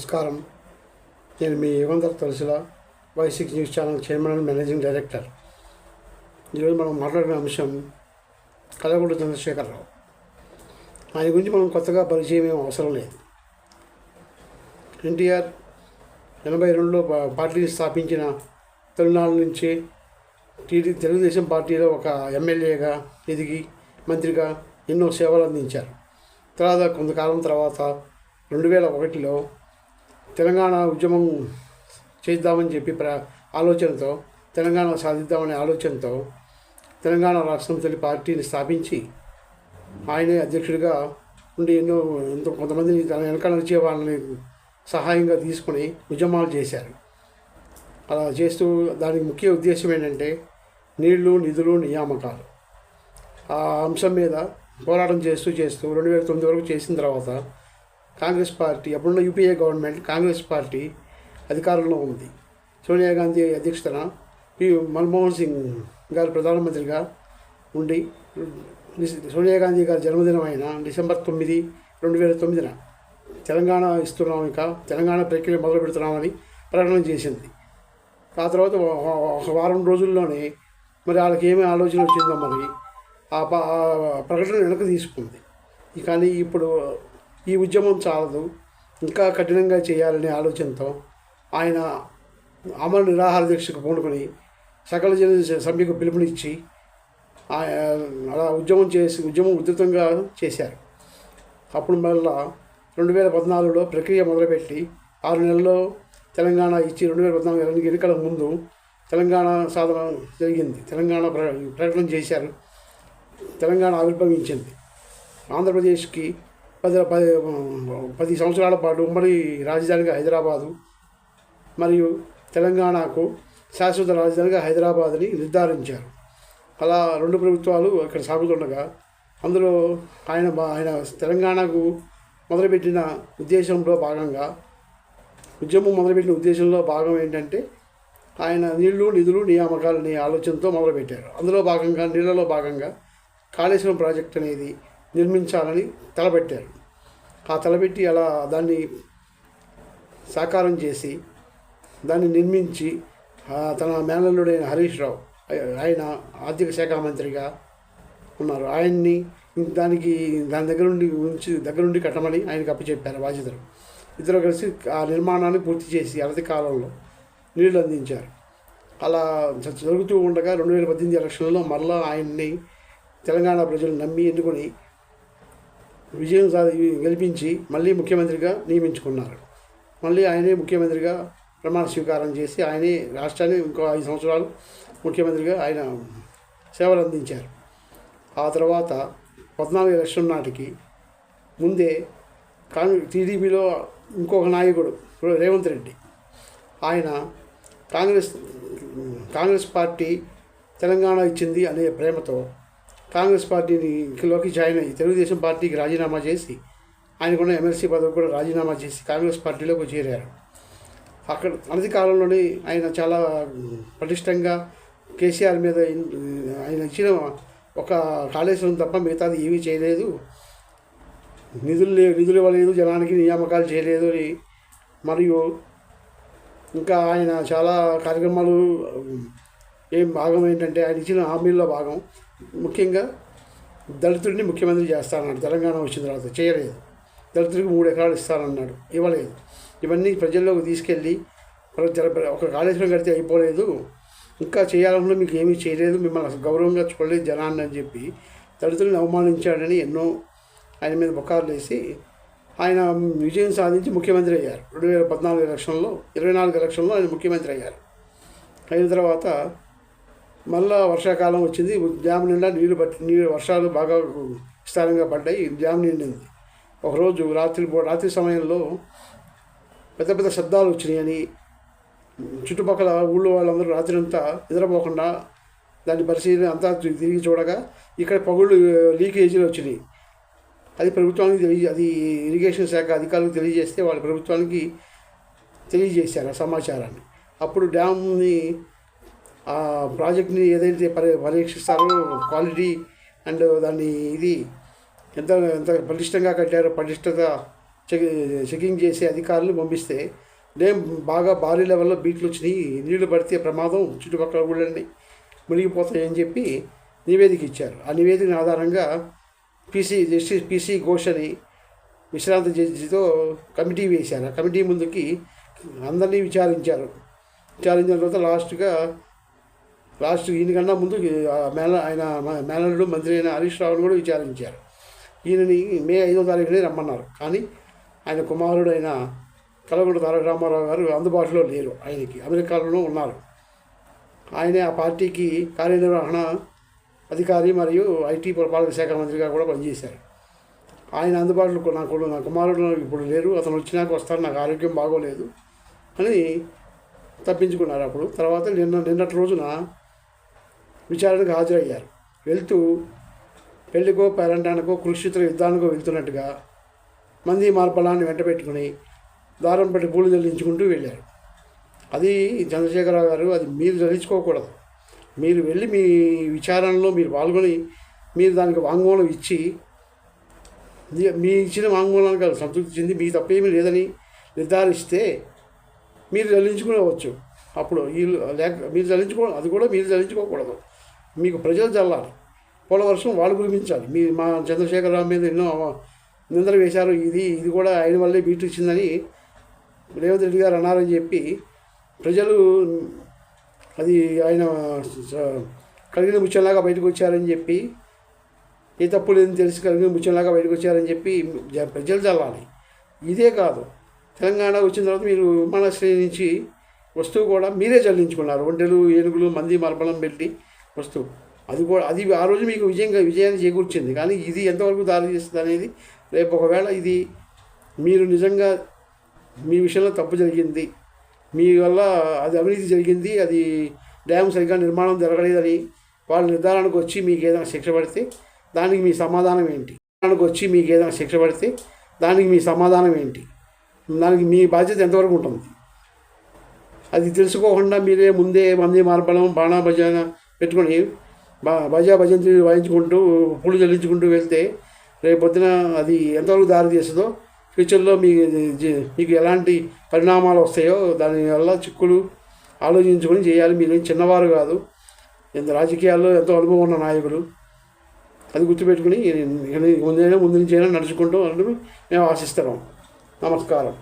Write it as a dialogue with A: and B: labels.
A: నమస్కారం. నేను మీ Yugandhar తులసిల Y six news channel chairman and managing director. ఈరోజు మనం మాట్లాడిన అంశం కలగూడ చంద్రశేఖరరావు. ఆయన గురించి మనం కొత్తగా పరిచయం ఏం అవసరం లేదు. ఎన్టీఆర్ ఎనభై రెండులో పార్టీని స్థాపించిన తొలినాళ్ళ నుంచి టీడీ తెలుగుదేశం పార్టీలో ఒక ఎమ్మెల్యేగా ఎదిగి మంత్రిగా ఎన్నో సేవలు అందించారు. తర్వాత కొంతకాలం తర్వాత రెండు వేల ఒకటిలో తెలంగాణ ఉద్యమం చేద్దామని చెప్పి ప్ర ఆలోచనతో తెలంగాణ సాధిద్దామనే ఆలోచనతో తెలంగాణ రాష్ట్రం తొలి పార్టీని స్థాపించి ఆయనే అధ్యక్షుడిగా ఉండి ఎన్నో ఎంతో కొంతమందిని తన వెనకాల వచ్చే వాళ్ళని సహాయంగా తీసుకొని ఉద్యమాలు చేశారు. అలా చేస్తూ దానికి ముఖ్య ఉద్దేశం ఏంటంటే నీళ్ళు నిధులు నియామకాలు. ఆ అంశం మీద పోరాటం చేస్తూ చేస్తూ రెండు వేల తొమ్మిది వరకు చేసిన తర్వాత కాంగ్రెస్ పార్టీ అప్పుడున్న యూపీఏ గవర్నమెంట్ కాంగ్రెస్ పార్టీ అధికారంలో ఉంది. సోనియా గాంధీ అధ్యక్షతన పి. మన్మోహన్ సింగ్ గారు ప్రధానమంత్రిగా ఉండి సోనియా గాంధీ గారి జన్మదినం అయిన డిసెంబర్ తొమ్మిది రెండు వేల తొమ్మిదిన తెలంగాణ ఇస్తున్నాం ఇక తెలంగాణ ప్రక్రియ మొదలు పెడుతున్నామని ప్రకటన చేసింది. ఆ తర్వాత ఒక- వారం రోజుల్లోనే మరి వాళ్ళకి ఏమి ఆలోచన వచ్చిందో మరి ఆ ప- ప్రకటన వెనక్కి తీసుకుంది. కానీ ఇప్పుడు ఈ ఉద్యమం చాలదు. ఇంకా కఠినంగా చేయాలనే ఆలోచనతో ఆయన అమలు నిరాహార దీక్షకు పూనుకొని సకల జన సభ్యుకు పిలుపునిచ్చి అలా ఉద్యమం చేసి ఉద్యమం ఉధృతంగా చేశారు. అప్పుడు మళ్ళా రెండు వేల పద్నాలుగులో ప్రక్రియ మొదలుపెట్టి ఆరు నెలల్లో తెలంగాణ ఇచ్చి రెండు వేల పద్నాలుగు ఎన్నికల ముందు తెలంగాణ సాధన జరిగింది. తెలంగాణ ప్ర- ప్రకటన చేశారు. తెలంగాణ ఆవిర్భవించింది. ఆంధ్రప్రదేశ్కి పది పది పది సంవత్సరాల పాటు ఉమ్మడి రాజధానిగా హైదరాబాదు మరియు తెలంగాణకు శాశ్వత రాజధానిగా హైదరాబాద్ని నిర్ధారించారు. అలా రెండు ప్రభుత్వాలు అక్కడ సాగుతుండగా అందులో ఆయన ఆయన తెలంగాణకు మొదలుపెట్టిన ఉద్దేశంలో భాగంగా ఉద్యమం మొదలుపెట్టిన ఉద్దేశంలో భాగం ఏంటంటే ఆయన నీళ్ళు నిధులు నియామకాలని ఆలోచనతో మొదలుపెట్టారు. అందులో భాగంగా నీళ్ళలో భాగంగా కాళేశ్వరం ప్రాజెక్ట్ అనేది నిర్మించాలని తలపెట్టారు. ఆ తలపెట్టి అలా దాన్ని సాకారం చేసి దాన్ని నిర్మించి తన మేనల్లుడైన హరీష్ రావు ఆయన ఆర్థిక శాఖ మంత్రిగా ఉన్నారు. ఆయన్ని దానికి దాని దగ్గర నుండి ఉంచి దగ్గర నుండి కట్టమని ఆయనకు అప్పచెప్పారు బాధ్యతలు. ఇద్దరు కలిసి ఆ నిర్మాణాన్ని పూర్తి చేసి అరటి కాలంలో నీళ్ళు అందించారు. అలా జరుగుతూ ఉండగా రెండు వేల పద్దెనిమిది ఎలక్షన్లో మరలా ఆయన్ని తెలంగాణ ప్రజలు నమ్మి ఎన్నుకొని విజయం సాధి గెలిపించి మళ్ళీ ముఖ్యమంత్రిగా నియమించుకున్నారు. మళ్ళీ ఆయనే ముఖ్యమంత్రిగా ప్రమాణ స్వీకారం చేసి ఆయనే రాష్ట్రాన్ని ఇంకో ఐదు సంవత్సరాలు ముఖ్యమంత్రిగా ఆయన సేవలు అందించారు. ఆ తర్వాత పద్నాలుగు ఎలక్షన్ నాటికి ముందే కాంగ్రెస్ టీడీపీలో ఇంకొక నాయకుడు రేవంత్ రెడ్డి. ఆయన కాంగ్రెస్ కాంగ్రెస్ పార్టీ తెలంగాణ ఇచ్చింది అనే ప్రేమతో కాంగ్రెస్ పార్టీలోకి జాయిన్ అయ్యి తెలుగుదేశం పార్టీకి రాజీనామా చేసి ఆయనకున్న ఎమ్మెల్సీ పదవి కూడా రాజీనామా చేసి కాంగ్రెస్ పార్టీలోకి చేరారు. అక్కడ అనతి కాలంలోనే ఆయన చాలా పటిష్టంగా కేసీఆర్ మీద ఆయన ఇచ్చిన ఒక కాళేశ్వరం తప్ప మిగతాది ఏమీ చేయలేదు. నిధులు లేవు నిధులు ఇవ్వలేదు జనానికి నియామకాలు చేయలేదు అని మరియు ఇంకా ఆయన చాలా కార్యక్రమాలు ఏం భాగం ఏంటంటే ఆయన ఇచ్చిన హామీల్లో భాగం ముఖ్యంగా దళితుడిని ముఖ్యమంత్రి చేస్తానన్నాడు. తెలంగాణ వచ్చిన తర్వాత చేయలేదు. దళితుడికి మూడు ఎకరాలు ఇస్తానన్నాడు. ఇవ్వలేదు. ఇవన్నీ ప్రజల్లోకి తీసుకెళ్ళి జర- ఒక కాళేశ్వరం కడితే అయిపోలేదు. ఇంకా చేయాలనుకున్న మీకు ఏమీ చేయలేదు. మిమ్మల్ని అసలు గౌరవంగా చూడలేదు జనాన్ని అని చెప్పి దళితులను అవమానించాడని ఎన్నో ఆయన మీద బొకార్లు వేసి ఆయన విజయం సాధించి ముఖ్యమంత్రి అయ్యారు. రెండు వేల పద్నాలుగు ఎలక్షన్లో ఇరవై నాలుగు ఎలక్షన్లో ఆయన ముఖ్యమంత్రి అయ్యారు. అయిన తర్వాత మళ్ళా వర్షాకాలం వచ్చింది డ్యామ్ నిండా నీరు పట్టి నీళ్ళు వర్షాలు బాగా విస్తారంగా పడ్డాయి డ్యామ్ నిండింది. ఒకరోజు రాత్రి రాత్రి సమయంలో పెద్ద పెద్ద శబ్దాలు వచ్చినాయని చుట్టుపక్కల ఊళ్ళో వాళ్ళందరూ రాత్రి అంతా నిద్రపోకుండా దాన్ని పరిశీలన అంతా తిరిగి చూడగా ఇక్కడ పగుళ్ళు లీకేజీలు వచ్చినాయి. అది ప్రభుత్వానికి తెలియ అది ఇరిగేషన్ శాఖ అధికారులకు తెలియజేస్తే వాళ్ళు ప్రభుత్వానికి తెలియజేశారు ఆ సమాచారాన్ని. అప్పుడు డ్యామ్ని ఆ ప్రాజెక్ట్ని ఏదైతే పరి పరీక్షిస్తారో క్వాలిటీ అండ్ దాన్ని ఇది ఎంత ఎంత పటిష్టంగా కట్టారో పటిష్టత చెక్ చెకింగ్ చేసే అధికారులు పంపిస్తే డ్యామ్ బాగా భారీ లెవెల్లో బీట్లు వచ్చినాయి నీళ్ళు పడితే ప్రమాదం చుట్టుపక్కల ఊళ్ళని మునిగిపోతాయని చెప్పి నివేదిక ఇచ్చారు. ఆ నివేదిక ఆధారంగా పీసీ జస్టిస్ పీసీ ఘోష్ అని విశ్రాంత జడ్జితో కమిటీ వేశారు. ఆ కమిటీ ముందుకి అందరినీ విచారించారు. విచారించిన తర్వాత లాస్ట్గా లాస్ట్ ఈయనకన్నా ముందు మేళ మేన ఆయన మేనల్లుడు మంత్రి అయిన హరీష్ రావును కూడా విచారించారు. ఈయనని మే ఐదో తారీఖునే రమ్మన్నారు. కానీ ఆయన కుమారుడు అయిన కలగొండ తారక రామారావు గారు అందుబాటులో లేరు ఆయనకి. అమెరికాలోనూ ఉన్నారు. ఆయనే ఆ పార్టీకి కార్యనిర్వహణ అధికారి మరియు ఐటీ పురపాలక శాఖ మంత్రిగా కూడా పనిచేశారు. ఆయన అందుబాటులో నాకు నా కుమారుడు ఇప్పుడు లేరు. అతను వచ్చినాక వస్తాను నాకు ఆరోగ్యం బాగోలేదు అని తప్పించుకున్నారు అప్పుడు. తర్వాత నిన్న నిన్నటి రోజున విచారణకు హాజరయ్యారు. వెళ్తూ పెళ్ళికో పేరంటానికో కురుక్షేత్ర యుద్ధానికో వెళ్తున్నట్టుగా మంది మార్పలాన్ని వెంట పెట్టుకుని దారం పట్టి పూలు చెల్లించుకుంటూ వెళ్ళారు. అది చంద్రశేఖరరావు గారు అది మీరు చదివించుకోకూడదు మీరు వెళ్ళి మీ విచారణలో మీరు పాల్గొని మీరు దానికి వాంగ్మూలం ఇచ్చి మీ- ఇచ్చిన వాంగ్మూలానికి అది సంతృప్తి చెంది మీ తప్పేమీ లేదని నిర్ధారిస్తే మీరు చలించుకునేవచ్చు అప్పుడు వీళ్ళు లేక మీరు చలించుకో అది కూడా మీరు చలించుకోకూడదు మీకు ప్రజలు చల్లాలి పోలవర్షం వాళ్ళు కురిపించాలి. మీ మా చంద్రశేఖరరావు మీద ఎన్నో నిందలు వేశారు. ఇది ఇది కూడా ఆయన వల్లే బీట్ ఇచ్చిందని రేవంత్ రెడ్డి గారు అన్నారని చెప్పి ప్రజలు అది ఆయన కలిగిన ముచ్చంలాగా బయటకు వచ్చారని చెప్పి ఏ తప్పు లేదని తెలిసి కలిగిన ముచ్చంలాగా బయటకు వచ్చారని చెప్పి ప్రజలు చల్లాలి. ఇదే కాదు. తెలంగాణ వచ్చిన తర్వాత మీరు విమానాశ్రయం నుంచి వస్తువు కూడా మీరే చెల్లించుకున్నారు. ఒంటెలు ఏనుగులు మంది మర్బలం పెట్టి వస్తువు అది కూడా అది ఆ రోజు మీకు విజయంగా విజయాన్ని చేకూర్చింది. కానీ ఇది ఎంతవరకు దారి చేస్తుంది అనేది రేపు ఒకవేళ ఇది మీరు నిజంగా మీ విషయంలో తప్పు జరిగింది మీ వల్ల అది అవినీతి జరిగింది అది డ్యామ్ సరిగ్గా నిర్మాణం జరగలేదని వాళ్ళ నిర్ధారణకు వచ్చి మీకు ఏదైనా శిక్ష పడితే దానికి మీ సమాధానం ఏంటి? నిర్ధారణకు వచ్చి మీకు ఏదైనా శిక్ష పడితే దానికి మీ సమాధానం ఏంటి? దానికి మీ బాధ్యత ఎంతవరకు ఉంటుంది? అది తెలుసుకోకుండా మీరే ముందే మంది మార్బలం బాణాభజన పెట్టుకొని బా భజా భజంతులు వాయించుకుంటూ పూలు చెల్లించుకుంటూ వెళ్తే రేపు పొద్దున అది ఎంతవరకు దారి తీస్తుందో ఫ్యూచర్లో మీ మీకు ఎలాంటి పరిణామాలు వస్తాయో దాని వల్ల చిక్కులు ఆలోచించుకొని చేయాలి. మీరు చిన్నవారు కాదు. ఎంత రాజకీయాల్లో ఎంతో అనుభవం ఉన్న నాయకులు. అది గుర్తుపెట్టుకుని ముందైనా ముందు నుంచి అయినా నడుచుకుంటూ అందరూ మేము ఆశిస్తున్నాం. నమస్కారం.